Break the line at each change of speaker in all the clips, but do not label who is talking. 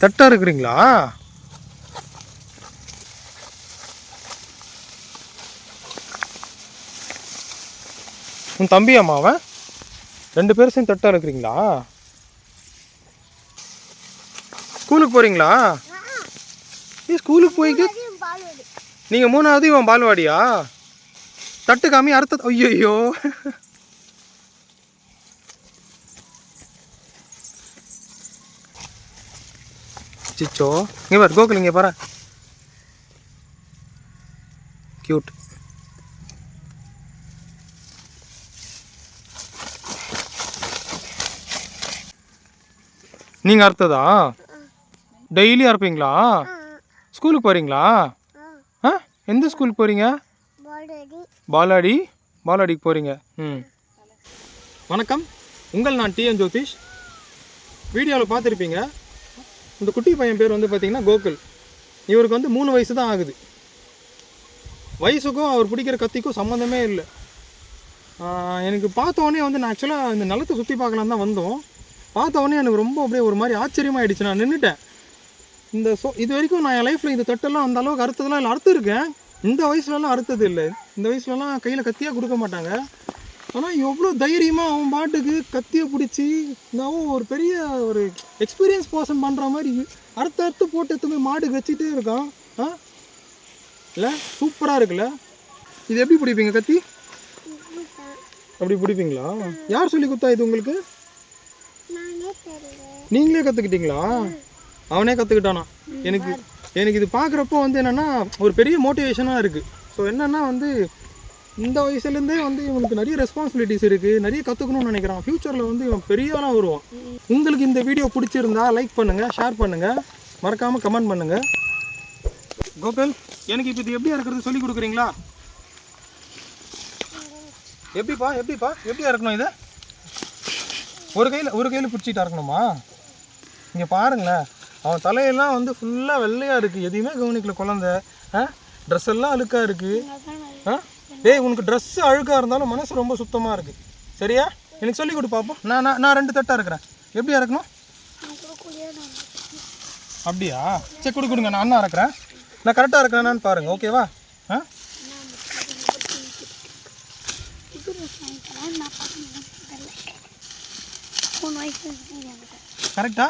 தட்டா இருக்கிறீங்களா? உன் தம்பி அம்மாவன் ரெண்டு பேரும் சேர்ந்து தட்டா இருக்கிறீங்களா? ஸ்கூலுக்கு போறீங்களா? ஏ ஸ்கூலுக்கு போயிட்டு நீங்க மூணாவது இவன் பால்வாடியா? தட்டு காமி அறுத்த ஐயோ சிச்சோ இங்கே பாரு கோகுல் இங்கே பாரு கியூட் நீங்கள் அறுத்ததா? டெய்லி அறுப்பீங்களா? ஸ்கூலுக்கு போகிறீங்களா ஆ? எந்த ஸ்கூலுக்கு போகிறீங்க பாலாடி. பாலாடிக்கு போகிறீங்க ம். வணக்கம். உங்கள் நான் டிஎன் ஜோதிஷ். வீடியோவில் பார்த்துருப்பீங்க. இந்த குட்டி பையன் பேர் வந்து பார்த்தீங்கன்னா கோகுல். இவருக்கு வந்து மூணு வயசு தான் ஆகுது. வயசுக்கும் அவர் பிடிக்கிற கத்திக்கும் சம்மந்தமே இல்லை. எனக்கு பார்த்தோன்னே வந்து நான் ஆக்சுவலாக இந்த நிலத்தை சுற்றி பார்க்கலாம் தான் வந்தோம். பார்த்தோன்னே எனக்கு ரொம்ப அப்படியே ஒரு மாதிரி ஆச்சரியமாயிடுச்சு. நான் நின்றுட்டேன் இந்த சோ இது வரைக்கும் நான் என் லைஃப்பில் இந்த தட்டெல்லாம் அந்த அளவுக்கு அறுத்ததெல்லாம் இல்லை அறுத்துருக்கேன். இந்த வயசுலலாம் அறுத்தது இல்லை. இந்த வயசுலலாம் கையில் கத்தியாக கொடுக்க மாட்டாங்க. ஆனால் எவ்வளோ தைரியமாக அவன் பாட்டுக்கு கத்தியை பிடிச்சி நான் ஒரு பெரிய ஒரு எக்ஸ்பீரியன்ஸ் பர்சன் பண்ணுற மாதிரி அறுத்து அறுத்து போட்டு எடுத்து மாட்டுக்கு வச்சுட்டே இருக்கான். ஆ? இல்லை? சூப்பராக இருக்குல்ல? இது எப்படி பிடிப்பீங்க கத்தி? அப்படி பிடிப்பீங்களா? யார் சொல்லி கொடுத்தா இது உங்களுக்கு? நீங்களே கற்றுக்கிட்டீங்களா அவனே கற்றுக்கிட்டானா எனக்கு எனக்கு இது பார்க்குறப்போ வந்து என்னென்னா ஒரு பெரிய மோட்டிவேஷனாக இருக்குது ஸோ என்னென்னா வந்து இந்த வயசுலேருந்தே வந்து இவனுக்கு நிறைய ரெஸ்பான்சிபிலிட்டிஸ் இருக்குது நிறைய கற்றுக்கணும்னு நினைக்கிறான். ஃப்யூச்சரில் வந்து இவன் பெரியவனாக வருவான். உங்களுக்கு இந்த வீடியோ பிடிச்சிருந்தா லைக் பண்ணுங்கள் ஷேர் பண்ணுங்கள் மறக்காமல் கமெண்ட் பண்ணுங்கள் கோகுல் எனக்கு இப்போ இது எப்படி இருக்கிறது சொல்லி கொடுக்குறீங்களா? எப்படிப்பா எப்படிப்பா? எப்படி இறக்கணும் இதை? ஒரு கையில் ஒரு கையில் பிடிச்சிட்டு இறக்கணுமா இங்கே பாருங்களேன். அவன் தலையெல்லாம் வந்து ஃபுல்லாக வெள்ளையாக இருக்குது எதையுமே கவனிக்கல குழந்த. ஆ? ட்ரெஸ் எல்லாம் அழுக்காக இருக்குது ஆ? டேய் உனக்கு ட்ரெஸ் அழுக்காக இருந்தாலும் மனசு ரொம்ப சுத்தமாக இருக்குது சரியா? எனக்கு சொல்லி கொடு பார்ப்போம் நான் நான் நான் ரெண்டு தட்டாக இருக்கிறேன். எப்படி இறக்கணும் அப்படியா? சரி கொடு கொடுங்க. நான் அண்ணா இறக்குறேன் நான் கரெக்டாக இருக்கிறேன்னு பாருங்கள் ஓகேவா ஆ? கரெக்டா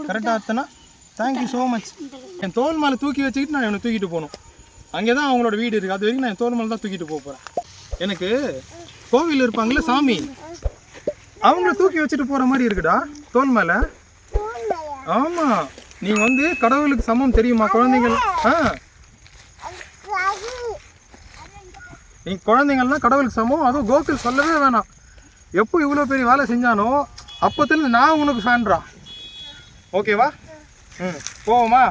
கரெக்டாக அர்த்தனா தேங்க்யூ ஸோ மச் என் தோல் மேலே தூக்கி வச்சுக்கிட்டு நான் இவனை தூக்கிட்டு போகணும். அங்கே தான் அவங்களோட வீடு இருக்குது அது வரைக்கும் நான் தோல் மேலே தான் தூக்கிட்டு போக போகிறேன் எனக்கு கோவில் இருப்பாங்கல்ல சாமி? அவங்கள தூக்கி வச்சுட்டு போகிற மாதிரி இருக்குடா தோல் மேலே. ஆமாம் நீ வந்து கடவுளுக்கு சமம் தெரியுமா குழந்தைகள்? ஆ. நீ குழந்தைங்கள்லாம் கடவுளுக்கு சமம். அதுவும் கோகுல் சொல்லவே வேணாம். எப்போ இவ்வளோ பெரிய வேலை செஞ்சானோ அப்போத்துல நான் உனக்கு ஃபேன்றான் ஓகேவா ம். போவோமா?